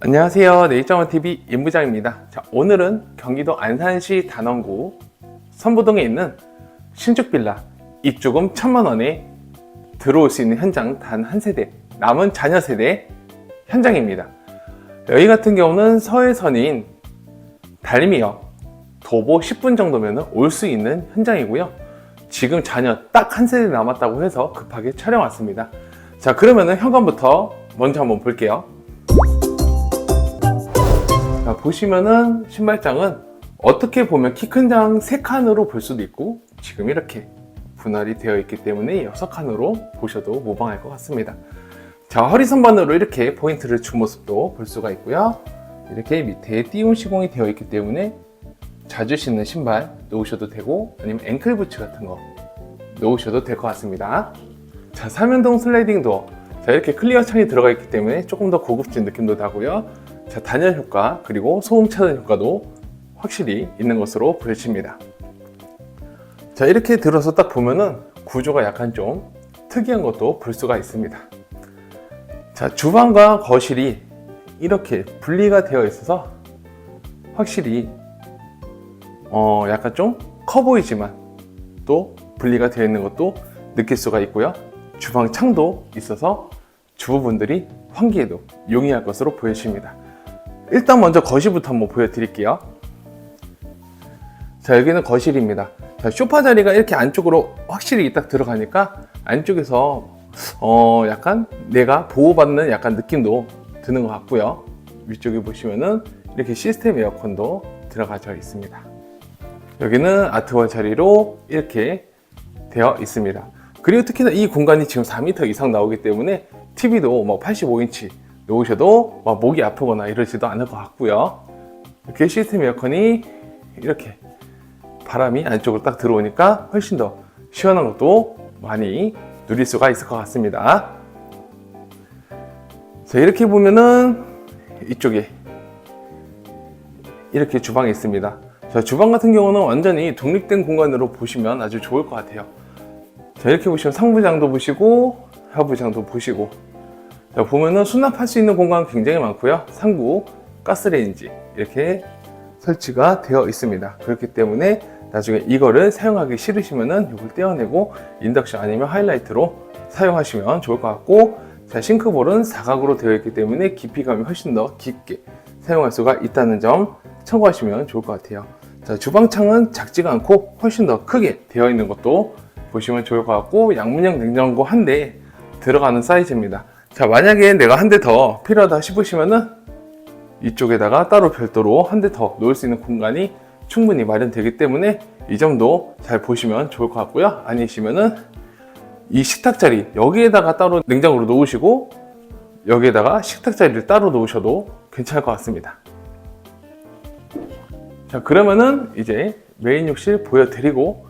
안녕하세요. 네이처원TV 임부장입니다. 자, 오늘은 경기도 안산시 단원구 선부동에 있는 신축빌라 입주금 천만원에 들어올 수 있는 현장 단 한 세대 남은 자녀 세대 현장입니다. 여기 같은 경우는 서해선인 달리미역 도보 10분 정도면 올 수 있는 현장이고요. 지금 자녀 딱 한 세대 남았다고 해서 급하게 촬영 왔습니다. 자, 그러면은 현관부터 먼저 한번 볼게요. 자, 보시면은 신발장은 어떻게 보면 키 큰 장 3칸으로 볼 수도 있고 지금 이렇게 분할이 되어 있기 때문에 6칸으로 보셔도 무방할 것 같습니다. 자, 허리 선반으로 이렇게 포인트를 준 모습도 볼 수가 있고요. 이렇게 밑에 띄움 시공이 되어 있기 때문에 자주 신는 신발 놓으셔도 되고 아니면 앵클 부츠 같은 거 놓으셔도 될 것 같습니다. 자, 삼연동 슬라이딩 도어. 자, 이렇게 클리어 창이 들어가 있기 때문에 조금 더 고급진 느낌도 나고요. 자, 단열 효과 그리고 소음 차단 효과도 확실히 있는 것으로 보여집니다. 자, 이렇게 들어서 딱 보면은 구조가 약간 좀 특이한 것도 볼 수가 있습니다. 자, 주방과 거실이 이렇게 분리가 되어 있어서 확실히 어, 약간 좀 커 보이지만 또 분리가 되어 있는 것도 느낄 수가 있고요. 주방 창도 있어서 주부분들이 환기에도 용이할 것으로 보여집니다. 일단 먼저 거실부터 한번 보여드릴게요. 자, 여기는 거실입니다. 자, 소파 자리가 이렇게 안쪽으로 확실히 딱 들어가니까 안쪽에서 어, 약간 내가 보호받는 약간 느낌도 드는 것 같고요. 위쪽에 보시면은 이렇게 시스템 에어컨도 들어가져 있습니다. 여기는 아트월 자리로 이렇게 되어 있습니다. 그리고 특히나 이 공간이 지금 4m 이상 나오기 때문에 TV도 뭐 85인치 놓으셔도 막 목이 아프거나 이러지도 않을 것 같고요. 이렇게 시스템 에어컨이 이렇게 바람이 안쪽으로 딱 들어오니까 훨씬 더 시원한 것도 많이 누릴 수가 있을 것 같습니다. 자, 이렇게 보면은 이쪽에 이렇게 주방이 있습니다. 자, 주방 같은 경우는 완전히 독립된 공간으로 보시면 아주 좋을 것 같아요. 자, 이렇게 보시면 상부장도 보시고 하부장도 보시고 자, 보면은 수납할 수 있는 공간 굉장히 많고요. 상부 가스레인지 이렇게 설치가 되어 있습니다. 그렇기 때문에 나중에 이거를 사용하기 싫으시면은 이걸 떼어내고 인덕션 아니면 하이라이트로 사용하시면 좋을 것 같고 자, 싱크볼은 사각으로 되어 있기 때문에 깊이감이 훨씬 더 깊게 사용할 수가 있다는 점 참고하시면 좋을 것 같아요. 자, 주방창은 작지가 않고 훨씬 더 크게 되어 있는 것도 보시면 좋을 것 같고 양문형 냉장고 한 대에 들어가는 사이즈입니다. 자, 만약에 내가 한 대 더 필요하다 싶으시면은 이쪽에다가 따로 별도로 한 대 더 놓을 수 있는 공간이 충분히 마련되기 때문에 이 점도 잘 보시면 좋을 것 같고요. 아니시면은 이 식탁 자리 여기에다가 따로 냉장고를 놓으시고 여기에다가 식탁 자리를 따로 놓으셔도 괜찮을 것 같습니다. 자 그러면은 이제 메인 욕실 보여드리고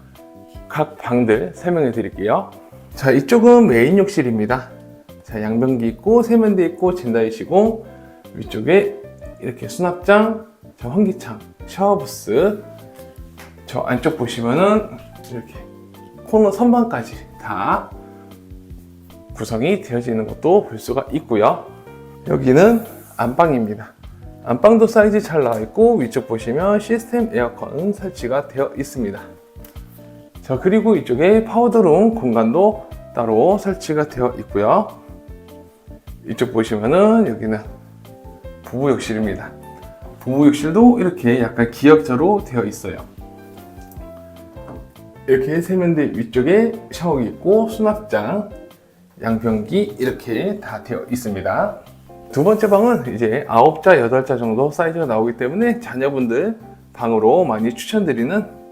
각 방들 설명해 드릴게요. 자 이쪽은 메인 욕실입니다. 자 양변기 있고 세면대 있고 진다이 시공 위쪽에 이렇게 수납장, 저 환기창, 샤워부스 저 안쪽 보시면은 이렇게 코너 선반까지 다 구성이 되어지는 것도 볼 수가 있고요. 여기는 안방입니다. 안방도 사이즈 잘 나와 있고 위쪽 보시면 시스템 에어컨 설치가 되어 있습니다. 자 그리고 이쪽에 파우더룸 공간도 따로 설치가 되어 있고요. 이쪽 보시면은 여기는 부부 욕실입니다. 부부 욕실도 이렇게 약간 기역자로 되어 있어요. 이렇게 세면대 위쪽에 샤워기 있고 수납장, 양변기 이렇게 다 되어 있습니다. 두 번째 방은 이제 9자, 8자 정도 사이즈가 나오기 때문에 자녀분들 방으로 많이 추천드리는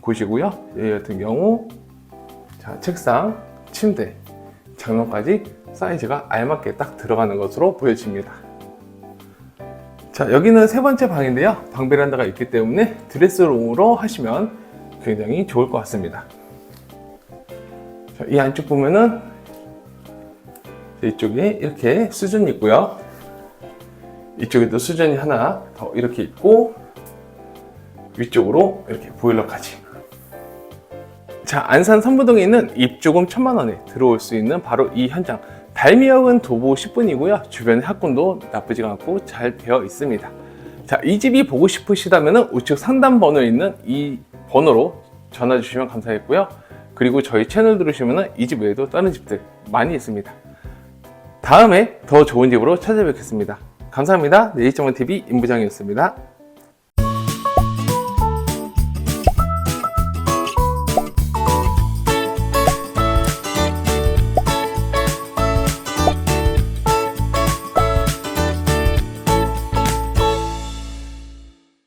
곳이고요. 여기 같은 경우 자, 책상, 침대, 장롱까지 사이즈가 알맞게 딱 들어가는 것으로 보여집니다. 자, 여기는 세 번째 방인데요. 방 베란다가 있기 때문에 드레스룸으로 하시면 굉장히 좋을 것 같습니다. 자, 이 안쪽 보면은 이쪽에 이렇게 수전이 있고요. 이쪽에도 수전이 하나 더 이렇게 있고 위쪽으로 이렇게 보일러까지. 자, 안산 선부동에 있는 입조금 천만 원에 들어올 수 있는 바로 이 현장 발미역은 도보 10분이고요. 주변 학군도 나쁘지가 않고 잘 되어 있습니다. 자, 이 집이 보고 싶으시다면 우측 상단 번호에 있는 이 번호로 전화 주시면 감사하겠고요. 그리고 저희 채널 들으시면 이 집 외에도 다른 집들 많이 있습니다. 다음에 더 좋은 집으로 찾아뵙겠습니다. 감사합니다. 네이처먼TV 임부장이었습니다.